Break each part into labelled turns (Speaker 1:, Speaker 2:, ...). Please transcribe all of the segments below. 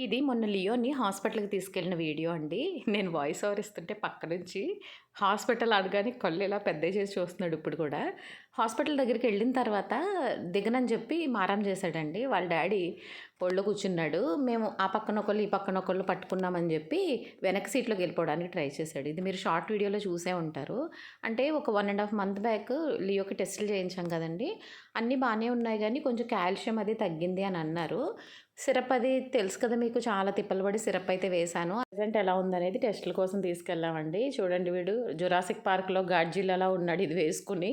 Speaker 1: ఇది మొన్న లియోని హాస్పిటల్‌కి తీసుకెళ్ళిన వీడియో అండి. నేను వాయిస్ ఓవర్ ఇస్తుంటే పక్క నుంచి హాస్పిటల్ అడగానే కళ్ళు ఇలా పెద్దయి చేసి చూస్తున్నాడు ఇప్పుడు కూడా. హాస్పిటల్ దగ్గరికి వెళ్ళిన తర్వాత దిగనని చెప్పి మారం చేశాడండి. వాళ్ళ డాడీ ఒళ్ళో కూర్చున్నాడు. మేము ఆ పక్కన ఒకళ్ళు, ఈ పక్కన ఒకళ్ళు పట్టుకున్నామని చెప్పి వెనక సీట్‌లోకి వెళ్ళిపోవడానికి ట్రై చేశాడు. ఇది మీరు షార్ట్ వీడియోలో చూసే ఉంటారు. అంటే ఒక one and half month back లియోకి టెస్టులు చేయించాం కదండీ! అన్నీ బాగానే ఉన్నాయి కానీ కొంచెం కాల్షియం అది తగ్గింది అని అన్నారు. సిరప్ అది తెలుసు కదా మీకు చాలా తిప్పలు పడి సిరప్ అయితే వేశాను. ప్రజెంట్ ఎలా ఉందనేది టెస్టుల కోసం తీసుకెళ్ళామండి. చూడండి వీడు జురాసిక్ పార్క్‌లో గాడ్జిల్లాలా ఉన్నాడు ఇది వేసుకుని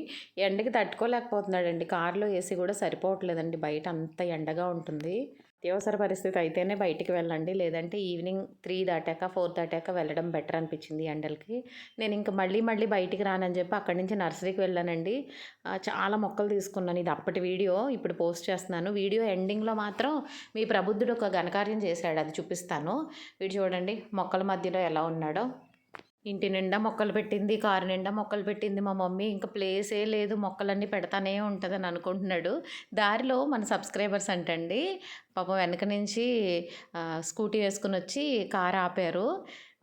Speaker 1: ఎండకి తట్టుకోలేకపోతున్నాడండి. కారులో ఏసీ కూడా సరిపోవట్లేదండి. బయట అంత ఎండగా ఉంటుంది. అత్యవసర పరిస్థితి అయితేనే బయటికి వెళ్ళండి. లేదంటే ఈవినింగ్ త్రీ దాటాక, ఫోర్ దాటాక వెళ్ళడం బెటర్ అనిపించింది ఎండలకి. నేను ఇంక మళ్ళీ మళ్ళీ బయటికి రానని చెప్పి అక్కడి నుంచి నర్సరీకి వెళ్ళానండి. చాలా మొక్కలు తీసుకున్నాను. ఇది అప్పటి వీడియో ఇప్పుడు పోస్ట్ చేస్తున్నాను. వీడియో ఎండింగ్‌లో మాత్రం మీ ప్రబుద్ధుడు ఒక ఘనకార్యం చేశాడు. అది చూపిస్తాను. వీడు చూడండి మొక్కల మధ్యలో ఎలా ఉన్నాడో. ఇంటి నిండా మొక్కలు పెట్టింది. కారు నిండా మొక్కలు పెట్టింది మా మమ్మీ. ఇంకా ప్లేసే లేదు మొక్కలన్నీ పెడతానే ఉంటుందని అనుకుంటున్నాడు. దారిలో మన సబ్స్క్రైబర్స్ అంటండి పాపం వెనక నుంచి స్కూటీ వేసుకుని వచ్చి కారు ఆపారు.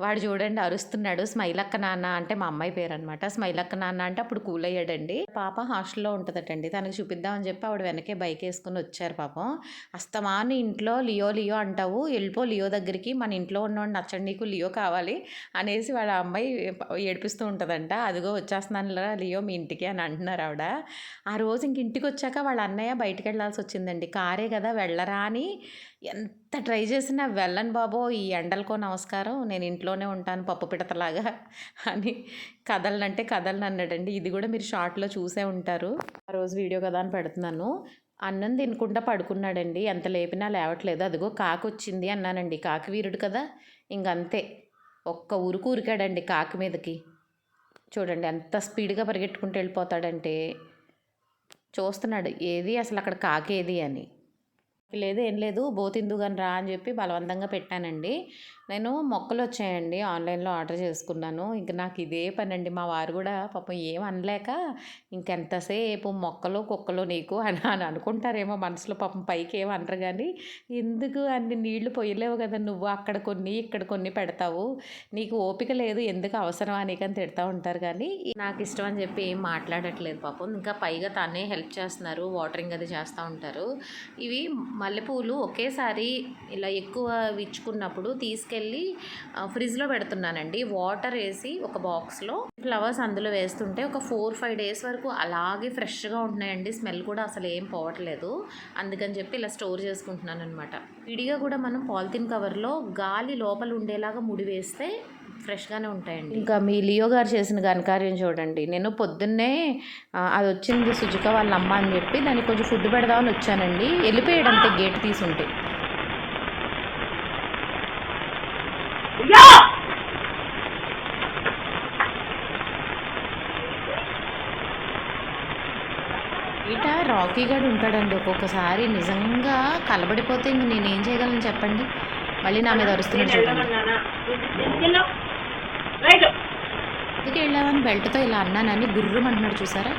Speaker 1: వాడు చూడండి అరుస్తున్నాడు. స్మైలక్క నాన్న అంటే మా అమ్మాయి పేరనమాట. స్మైలక్క నాన్న అంటే అప్పుడు కూల్ అయ్యాడండి. పాప హాస్టల్‌లో ఉంటుందటండి తనకి చూపిద్దామని చెప్పి ఆవిడ వెనకే బైక్ వేసుకుని వచ్చారు పాపం. అస్తమాను ఇంట్లో లియో లియో అంటావు. వెళ్ళిపో లియో దగ్గరికి. మన ఇంట్లో ఉన్నవాడు నచ్చండి నీకు లియో కావాలి అనేసి వాళ్ళ అమ్మాయి ఏడిపిస్తూ ఉంటుందంట అదిగో వచ్చేస్తున్నాను లియో మీ ఇంటికి అని అంటున్నారు ఆవిడ. ఆ రోజు ఇంక ఇంటికి వచ్చాక వాళ్ళ అన్నయ్య బయటికెళ్ళాల్సొచ్చిందండి. కారే కదా వెళ్ళరా అని ఎంత ట్రై చేసినా వెళ్ళను బాబో ఈ ఎండలకో నమస్కారం. నేను ఇంట్లోనే ఉంటాను పప్పు పిడతలాగా అని కదలనంటే కదలనన్నాడండి. ఇది కూడా మీరు షార్ట్‌లో చూసే ఉంటారు. ఆ రోజు వీడియో కదా అని పెడుతున్నాను. అన్నం తినకుండా పడుకున్నాడండి. ఎంత లేపినా లేవట్లేదు. అదిగో కాకొచ్చింది అన్నానండి. కాకి వీరుడు కదా! ఇంకంతే. ఒక్క ఉరుకు ఉరికాడండి కాకి మీదకి. చూడండి ఎంత స్పీడ్‌గా పరిగెట్టుకుంటూ వెళ్ళిపోతాడంటే. చూస్తున్నాడు ఏది అసలు అక్కడ కాకేది అని. లేదు ఏం లేదు బోతిందు కానీ రా అని చెప్పి బలవంతంగా పెట్టానండి. నేను మొక్కలు వచ్చాయండి ఆన్‌లైన్‌లో ఆర్డర్ చేసుకున్నాను. ఇంక నాకు ఇదే పనండి. మా వారు కూడా పాపం ఏం అనలేక ఇంకెంతసేపు మొక్కలు, కుక్కలు నీకు అని అని అనుకుంటారేమో మనసులో పాపం పైకి ఏమి అనరు కానీ ఎందుకు అన్ని నీళ్ళు పొయ్యలేవు కదా నువ్వు. అక్కడ కొన్ని, ఇక్కడ కొన్ని పెడతావు. నీకు ఓపిక లేదు ఎందుకు అవసరమా నీకని తిడతా ఉంటారు కానీ, నాకు ఇష్టం అని చెప్పి ఏం మాట్లాడట్లేదు పాపం. ఇంకా పైగా తానే హెల్ప్ చేస్తున్నారు. వాటరింగ్ అది చేస్తూ ఉంటారు. ఇవి మల్లెపూలు ఒకేసారి ఇలా ఎక్కువ విచ్చుకున్నప్పుడు తీసుకెళ్ళి ఫ్రిడ్జ్‌లో పెడుతున్నానండి. వాటర్ వేసి ఒక బాక్స్‌లో ఫ్లవర్స్ అందులో వేస్తుంటే ఒక 4, 5 డేస్ వరకు అలాగే ఫ్రెష్‌గా ఉంటున్నాయండి. స్మెల్ కూడా అసలు ఏం పోవట్లేదు. అందుకని చెప్పి ఇలా స్టోర్ చేసుకుంటున్నాను అనమాట విడిగా కూడా మనం పాలిథిన్ కవర్‌లో గాలి లోపల ఉండేలాగా ముడి వేస్తే ఫ్రెష్‌గానే ఉంటాయండి. ఇంకా మీ లియో గారు చేసిన ఘనకార్యం చూడండి. నేను పొద్దున్నే ఆహ్, అదొచ్చింది సుజిక వాళ్ళ అమ్మ అని చెప్పి దానికి కొంచెం ఫుడ్ పెడదామని వచ్చానండి. వెళ్ళిపోయాడు అంతే గేట్ తీసుంటే. బయట రాకీ గాడు ఉంటాడండి ఒక్కొక్కసారి నిజంగా కలబడిపోతే ఇంక నేనేం చేయగలను చెప్పండి. మళ్ళీ నా మీద అరుస్తున్నాడు చూడండి. రైట్ ఎందుకు వెళ్ళామని బెల్ట్‌తో ఇలా అన్నానని గుర్రం అంటున్నాడు చూసారా?